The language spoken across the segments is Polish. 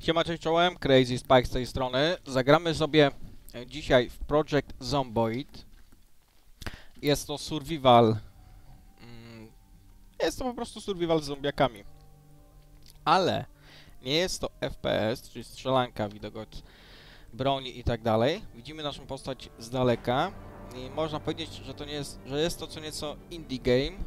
Siema, cześć czołem, Crazy Spike z tej strony. Zagramy sobie e, dzisiaj w Project Zomboid. Jest to survival. mm, Jest to po prostu survival z zombiakami. Ale nie jest to FPS, czyli strzelanka, widok broni i tak dalej. Widzimy naszą postać z daleka i można powiedzieć, że to nie jest, że jest to co nieco indie game,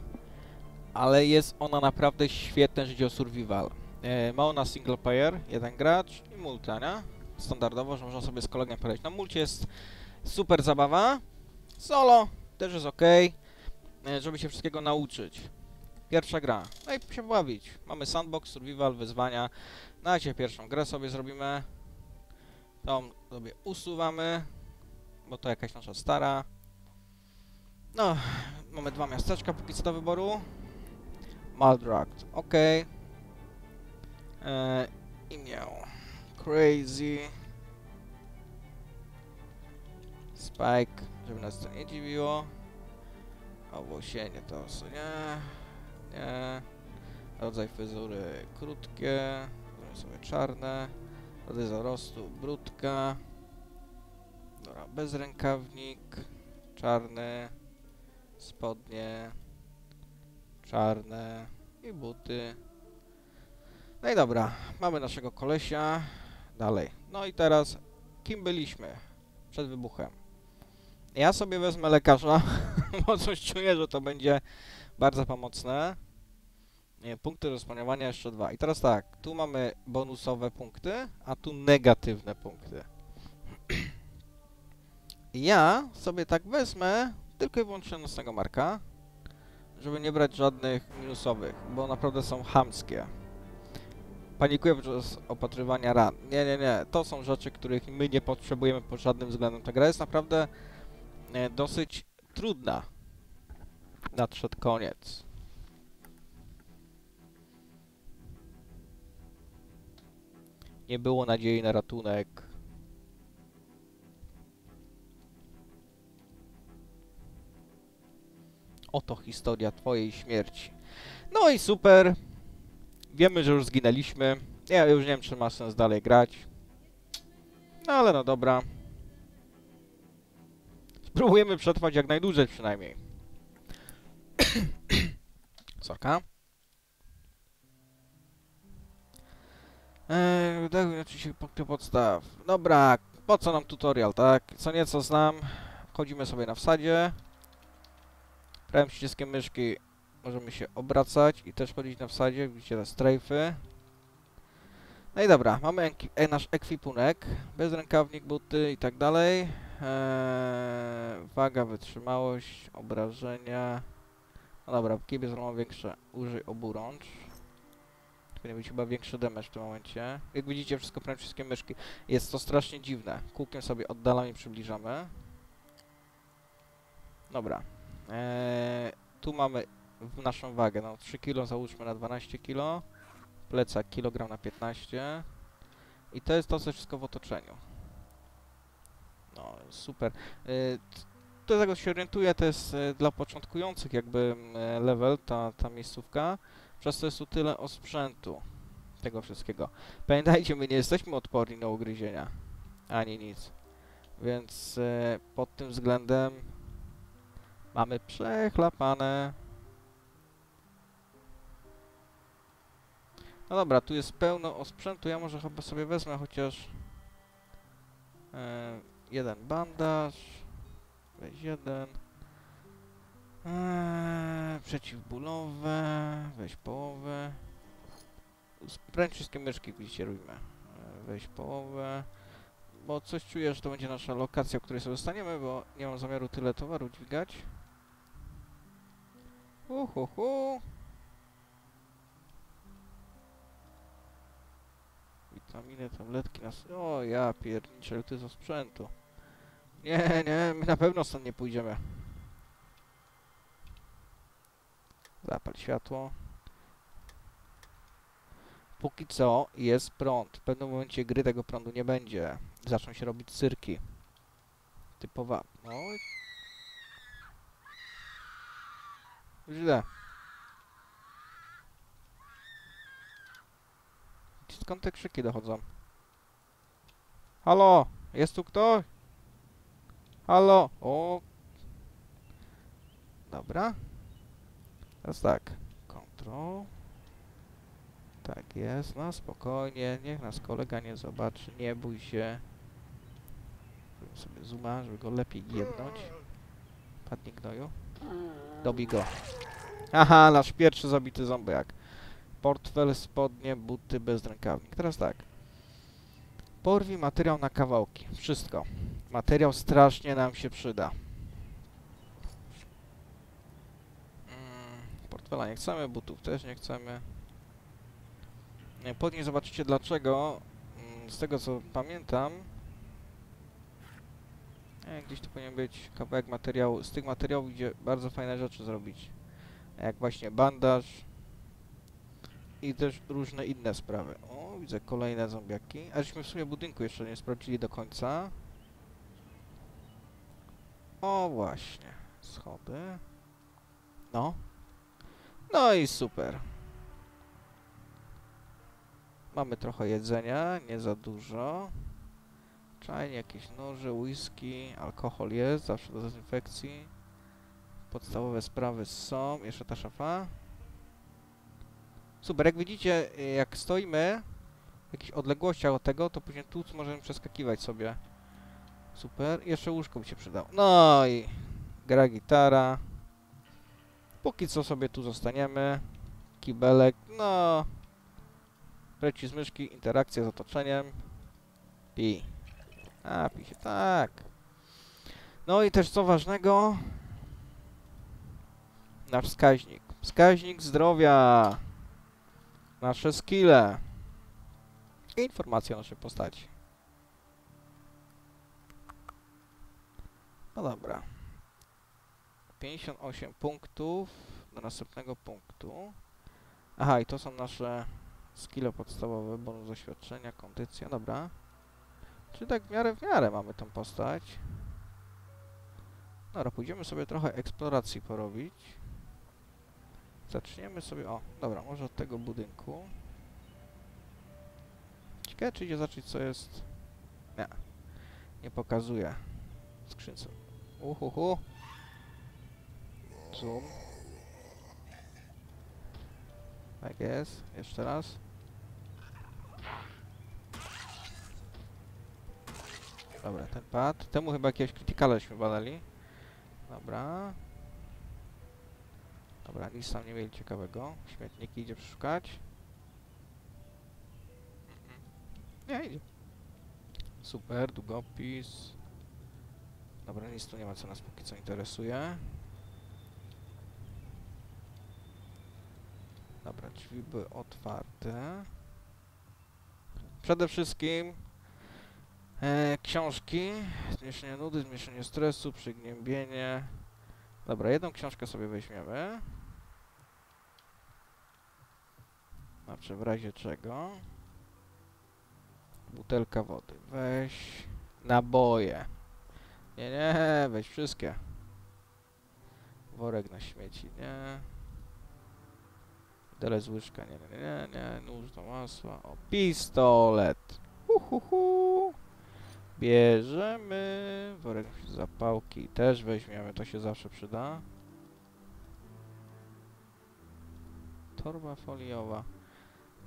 ale jest ona naprawdę świetna, jeżeli o survival. E, ma ona single player, jeden gracz i multa, nie? Standardowo, że można sobie z kolegą pograć. Na mulcie jest super zabawa, solo też jest ok, żeby się wszystkiego nauczyć. Pierwsza gra, no i się bawić. Mamy sandbox, survival, wyzwania. Na razie pierwszą grę sobie zrobimy. Tą sobie usuwamy, bo to jakaś nasza stara. No, mamy dwa miasteczka póki co do wyboru. Maldragt, ok. E, imię Crazy Spike, żeby nas to nie dziwiło. Owłosienie to co nie, nie. Rodzaj fryzury krótkie, sobie czarne. Rodzaj zarostu brudka. Dobra, bezrękawnik, czarny, spodnie, czarne i buty. No i dobra, mamy naszego kolesia. Dalej. No i teraz, kim byliśmy przed wybuchem? Ja sobie wezmę lekarza, bo coś czuję, że to będzie bardzo pomocne. Nie, punkty rozpaniania jeszcze dwa. I teraz tak, tu mamy bonusowe punkty, a tu negatywne punkty. Ja sobie tak wezmę tylko i wyłącznie nocnego marka, żeby nie brać żadnych minusowych, bo naprawdę są chamskie panikuję podczas opatrywania ran. Nie, nie, nie. To są rzeczy, których my nie potrzebujemy pod żadnym względem. Ta gra jest naprawdę e, dosyć trudna. Nadszedł koniec. Nie było nadziei na ratunek. Oto historia twojej śmierci. No i super. Wiemy, że już zginęliśmy. Ja już nie wiem, czy ma sens dalej grać. No ale no dobra. Spróbujemy przetrwać jak najdłużej przynajmniej. Sorka. Eee, oczywiście punkty podstaw. Dobra, po co nam tutorial, tak? Co nieco znam. Wchodzimy sobie na wsadzie. Prawym przyciskiem myszki możemy się obracać i też chodzić na wsadzie, widzicie te strajfy. No i dobra, mamy e nasz ekwipunek, bezrękawnik, buty i tak dalej. Eee, waga, wytrzymałość, obrażenia. No dobra, kibie zrobią większe, użyj oburącz. Powinien być chyba większy damage w tym momencie. Jak widzicie, wszystko prawym wszystkie myszki. Jest to strasznie dziwne. Kółkiem sobie oddalamy i przybliżamy. Dobra. Eee, tu mamy w naszą wagę. No 3 kg załóżmy na 12 kg. Plecak kilogram na 15. I to jest to, co wszystko w otoczeniu. No, super. Y, do tego się orientuję, to jest y, dla początkujących jakby level, ta, ta miejscówka. Przez to jest tu tyle osprzętu tego wszystkiego. Pamiętajcie, my nie jesteśmy odporni na ugryzienia. Ani nic. Więc y, pod tym względem mamy przechlapane. No dobra, tu jest pełno osprzętu, ja może chyba sobie wezmę chociaż e, jeden bandaż, weź jeden, e, przeciwbólowe, weź połowę, spręć wszystkie myszki, widzicie, robimy, e, weź połowę, bo coś czuję, że to będzie nasza lokacja, w której sobie zostaniemy, bo nie mam zamiaru tyle towaru dźwigać. Uhuhu. Witaminy, tabletki nas... O, ja pierniczę, to jest o sprzętu. Nie, nie, my na pewno stąd nie pójdziemy. Zapal światło. Póki co jest prąd. W pewnym momencie gry tego prądu nie będzie. Zaczną się robić cyrki. Typowa... No. Źle. Skąd te krzyki dochodzą? Halo? Jest tu ktoś? Halo? O. Dobra. Teraz tak. Control. Tak jest, no spokojnie, niech nas kolega nie zobaczy, nie bój się. Zrobimy sobie zooma, żeby go lepiej jebnąć. Padnij gnoju. Dobij go. Aha, nasz pierwszy zabity zombiak. Portfel, spodnie, buty, bezrękawnik. Teraz tak. Porwij materiał na kawałki. Wszystko. Materiał strasznie nam się przyda. Mm, portfela nie chcemy, butów też nie chcemy. Nie, Później zobaczycie dlaczego. Mm, Z tego co pamiętam. E, gdzieś tu powinien być kawałek materiału. Z tych materiałów idzie bardzo fajne rzeczy zrobić. Jak właśnie bandaż. I też różne inne sprawy. O, widzę kolejne zombiaki. A żeśmy w sumie budynku jeszcze nie sprawdzili do końca. O, właśnie. Schody. No. No i super. Mamy trochę jedzenia, nie za dużo. Czajnie, jakieś noże, whisky, alkohol jest, zawsze do dezynfekcji. Podstawowe sprawy są. Jeszcze ta szafa. Super, jak widzicie, y, jak stoimy w jakichś odległościach od tego, to później tu możemy przeskakiwać sobie. Super, jeszcze łóżko by się przydało. No i gra gitara. Póki co sobie tu zostaniemy. Kibelek, no. Przycisk myszki, interakcja z otoczeniem. Pi. A, pi się, tak. No i też co ważnego, nasz wskaźnik. Wskaźnik zdrowia. Nasze skille. I informacje o naszej postaci. No dobra. 58 punktów do następnego punktu. Aha, i to są nasze skille podstawowe, bonus doświadczenia, kondycja, dobra. Czyli tak w miarę w miarę mamy tą postać. Dobra, pójdziemy sobie trochę eksploracji porobić. Zaczniemy sobie... O, dobra, może od tego budynku. Ciekawe, czy idzie zacząć, co jest... Nie. Nie pokazuje. Skrzynce. Uhuhu. Zoom. Tak jest. Jeszcze raz. Dobra, ten pad. Temu chyba jakiegoś krytykaleśmy badali. Dobra. Dobra, nic tam nie mieli ciekawego. Śmietniki idzie przeszukać. Nie, idzie. Super, długopis. Dobra, nic tu nie ma, co nas póki co interesuje. Dobra, drzwi były otwarte. Przede wszystkim e, książki. Zmniejszenie nudy, zmniejszenie stresu, przygnębienie. Dobra, jedną książkę sobie weźmiemy. Znaczy w razie czego. Butelka wody. Weź naboje. Nie, nie, weź wszystkie. Worek na śmieci, nie. Dele z łyżka, nie, nie, nie, nie. Nóż do masła. O, pistolet. Uhuhu. Bierzemy. Worek zapałki też weźmiemy, to się zawsze przyda. Torba foliowa.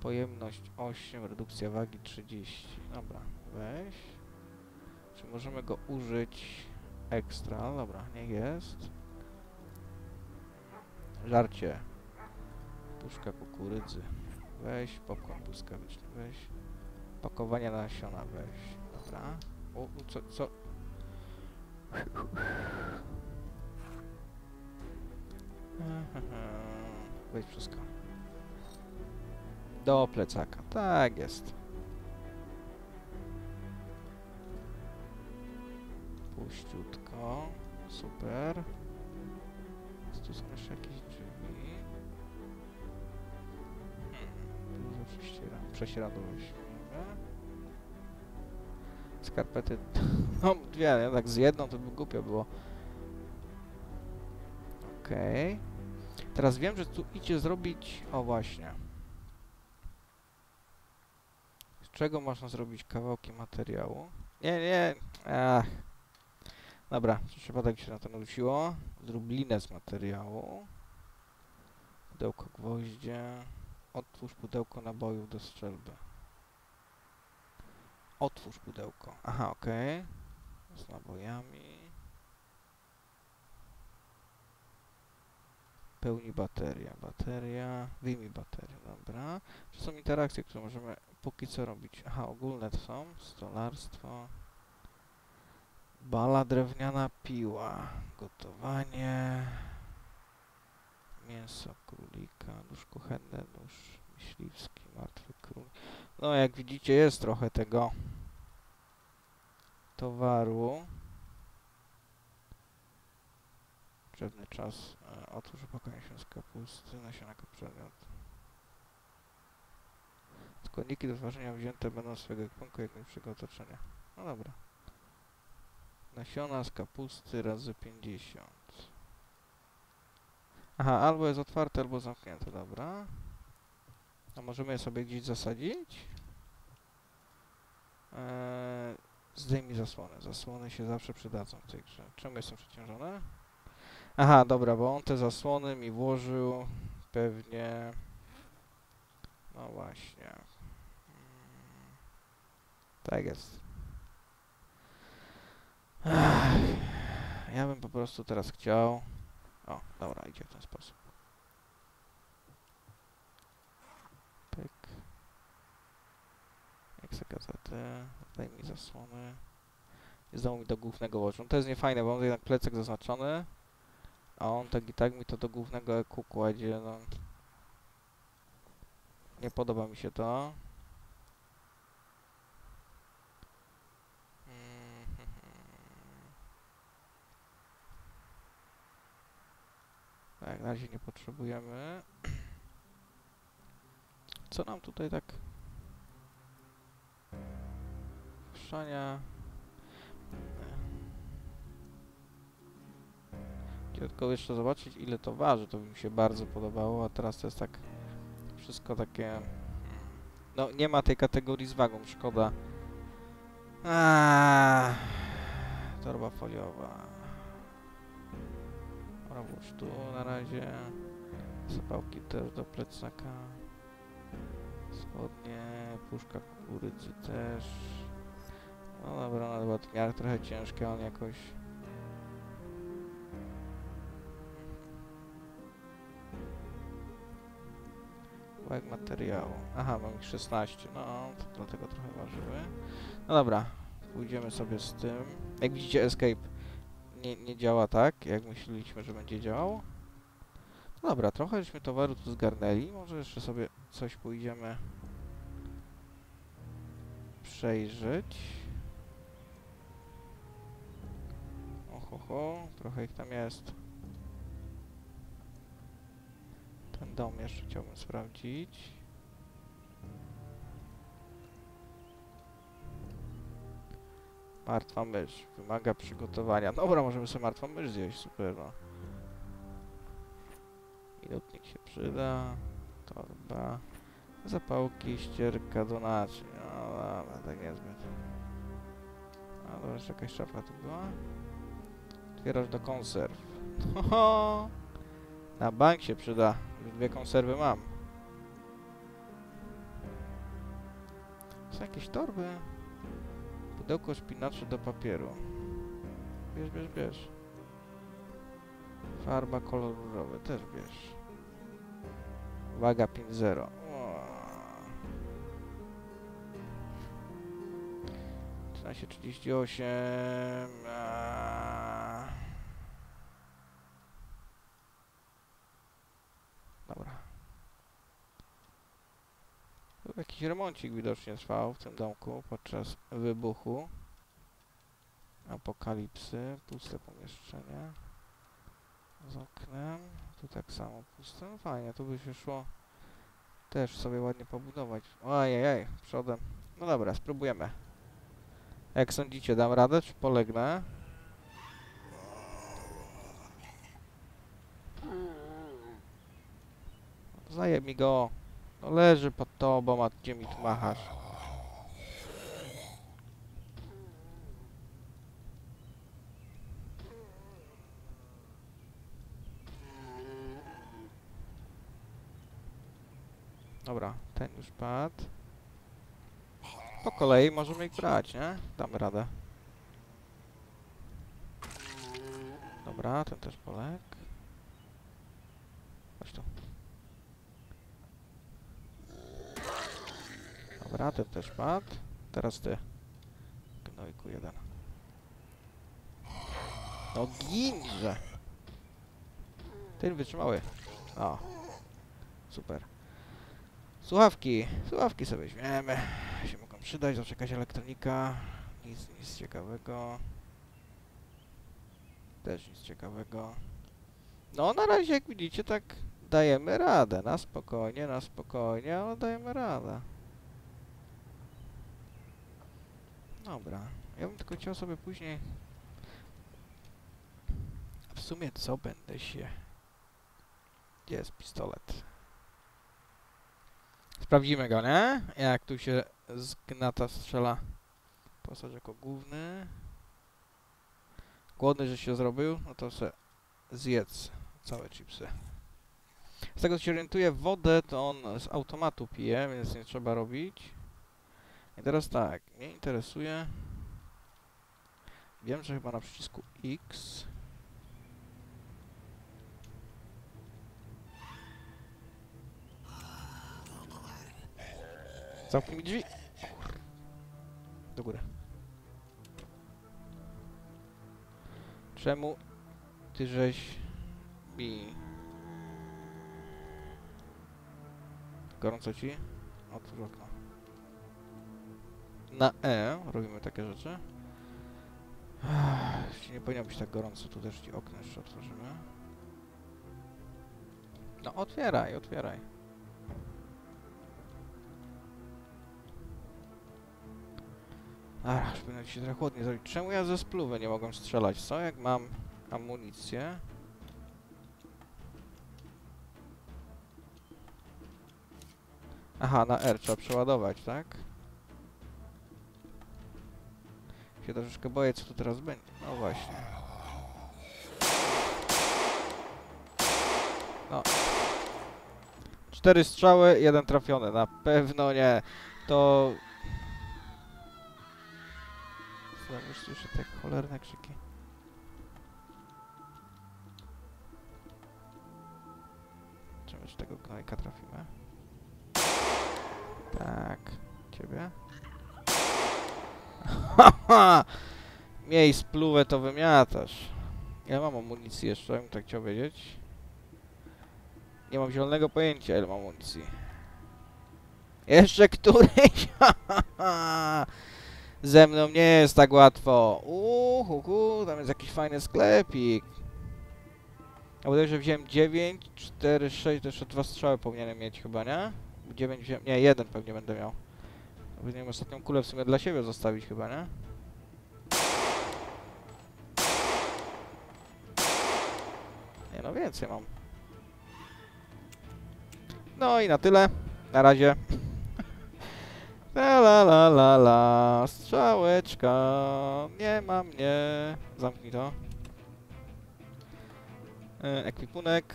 Pojemność 8, redukcja wagi 30. Dobra, weź. Czy możemy go użyć ekstra? Dobra, niech jest. Żarcie. Puszka kukurydzy. Weź. Popcorn błyskawiczny. Weź. Pakowania nasiona. Weź. Dobra. O, co, co? Weź wszystko. Do plecaka. Tak jest. Puściutko. Super. Tu są jeszcze jakieś drzwi. Dużo prześciera prześcieradło. Skarpety... No, dwie, nie? Tak z jedną to by głupio było. Okej. Teraz wiem, że tu idzie zrobić... O, właśnie. Czego można zrobić kawałki materiału? Nie, nie, ach. Dobra, przypadek się na to nawróciło. Zrób linę z materiału. Pudełko gwoździe. Otwórz pudełko nabojów do strzelby. Otwórz pudełko. Aha, okej. Z nabojami. Pełni bateria. Bateria. Wyjmij baterię, dobra. To są interakcje, które możemy póki co robić. Aha, ogólne to są. Stolarstwo. Bala drewniana piła. Gotowanie. Mięso królika. Nóż kuchenny, nóż myśliwski, martwy król. No, jak widzicie, jest trochę tego towaru. Drzewny czas. E, Otwórz opakowanie się z kapusty, nasiona przedmiot. Składniki do ważenia wzięte będą z swojego ekwipunku jak najlepszego otoczenia. No dobra. Nasiona z kapusty razy 50. Aha, albo jest otwarte, albo zamknięte, dobra. A możemy je sobie gdzieś zasadzić? Eee, zdejmij zasłony. Zasłony się zawsze przydadzą w tej grze. Czemu są przeciążone? Aha, dobra, bo on te zasłony mi włożył pewnie... No właśnie. Tak jest. Ja bym po prostu teraz chciał... O, dobra, idzie w ten sposób. Pyk. Jak se gazetę. Daj mi zasłony. I znowu mi do głównego włożył. No to jest niefajne, bo mam jednak plecak zaznaczony. A on tak i tak mi to do głównego EQ kładzie, no. Nie podoba mi się to. Tak, na razie nie potrzebujemy. Co nam tutaj tak... Puszczania... Tylko jeszcze zobaczyć ile to waży, to by mi się bardzo podobało, a teraz to jest tak wszystko takie... No nie ma tej kategorii z wagą, szkoda. Aaaa, torba foliowa. Robóż tu na razie. Zapałki też do plecaka. Spodnie, puszka kukurydzy też. No dobra, miarę trochę ciężkie, on jakoś... Kawałek materiału. Aha, mam ich 16, no to dlatego trochę ważyły. No dobra, pójdziemy sobie z tym. Jak widzicie, Escape nie, nie działa tak, jak myśleliśmy, że będzie działał. No dobra, trochę żeśmy towaru tu zgarnęli. Może jeszcze sobie coś pójdziemy przejrzeć. Oho, trochę ich tam jest. Ten dom jeszcze chciałbym sprawdzić. Martwa mysz. Wymaga przygotowania. Dobra, możemy sobie martwą mysz zjeść. Super, no. Minutnik się przyda. Torba. Zapałki, ścierka do naczyń. No dobra, tak niezbyt. A dobra, jeszcze jakaś szafka tu była. Otwierasz do konserw. Ho, Na bank się przyda. Już dwie konserwy mam. Są jakieś torby? Pudełko szpinaczy do papieru. Bierz, bierz, bierz. Farba kolor różowy, też bierz. Waga 5.0. O. 13.38. Aaaa. Dobra. Tu jakiś remoncik widocznie trwał w tym domku podczas wybuchu. Apokalipsy. Puste pomieszczenie. Z oknem. Tu tak samo puste. No fajnie, tu by się szło też sobie ładnie pobudować. Ojej, przodem. No dobra, spróbujemy. Jak sądzicie, dam radę, czy polegnę? Zajeb mi go. No leży pod tobą, a gdzie mi tu machasz? Dobra, ten już padł. Po kolei możemy ich brać, nie? Damy radę. Dobra, ten też poległ. Dobra, ten też padł. Teraz ty. Gnojku jeden. No ginże! Ten wytrzymały. O. Super. Słuchawki. Słuchawki sobie weźmiemy. Się mogą przydać. Zaczekać elektronika. Nic, nic ciekawego. Też nic ciekawego. No na razie jak widzicie tak dajemy radę. Na spokojnie, na spokojnie, ale dajemy radę. Dobra. Ja bym tylko chciał sobie później... W sumie co będę się... Gdzie jest pistolet? Sprawdzimy go, nie? Jak tu się z gnata strzela. Postać jako główny. Głodny, że się zrobił, no to se zjedz całe chipsy. Z tego co się orientuję, wodę to on z automatu pije, więc nie trzeba robić. I teraz tak, mnie interesuje... Wiem, że chyba na przycisku X... Zamknij mi drzwi! Do góry. Czemu ty żeś mi... Gorąco ci? Otwórz okno. Na E robimy takie rzeczy. Nie powinno być tak gorąco, tu też ci okno jeszcze otworzymy. No otwieraj, otwieraj. Ach, powinno ci się trochę chłodniej zrobić. Czemu ja ze spluwy nie mogłem strzelać? Co jak mam amunicję? Aha, na R trzeba przeładować, tak? Się troszeczkę boję, co teraz będzie. No właśnie. No. Cztery strzały, jeden trafiony. Na pewno nie. To... Słyszę te cholerne krzyki. Z tego trafimy? Tak. Ciebie? Haha! Miej spluwę, to wymiatasz. Ja mam amunicji jeszcze, bym tak chciał wiedzieć. Nie mam zielonego pojęcia, ile mam amunicji. Jeszcze któryś? Ze mną nie jest tak łatwo. Uhu, tam jest jakiś fajny sklepik. Ja bodaj, że wziąłem 9, 4, 6, to jeszcze dwa strzały powinienem mieć chyba, nie? 9 wziąłem, nie, jeden pewnie będę miał. Powinienem ostatnią kulę w sumie dla siebie zostawić chyba, nie? Nie no, więcej mam. No i na tyle. Na razie. La la la la la, strzałeczka, nie ma mnie. Zamknij to. E, ekwipunek.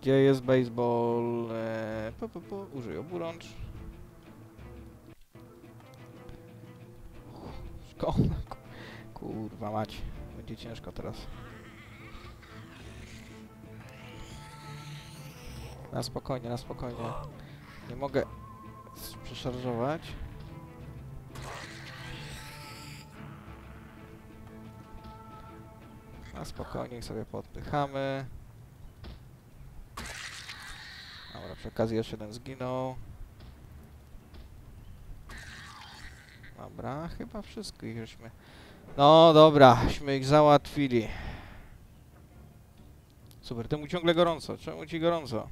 Gdzie jest baseball? E, pu, pu, pu. Użyj oburącz. Kurwa mać. Będzie ciężko teraz. Na spokojnie, na spokojnie. Nie mogę przeszarżować. Na spokojnie sobie podpychamy. Dobra, przy okazji jeszcze jeden zginął. Dobra, chyba wszystkich żeśmy... No dobra, żeśmy ich załatwili. Super, temu ciągle gorąco. Czemu ci gorąco?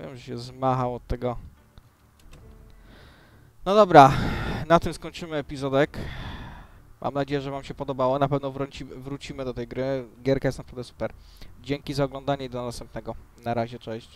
Wiem, że się zmachał od tego. No dobra, na tym skończymy epizodek. Mam nadzieję, że wam się podobało. Na pewno wróci, wrócimy do tej gry. Gierka jest naprawdę super. Dzięki za oglądanie i do następnego. Na razie, cześć.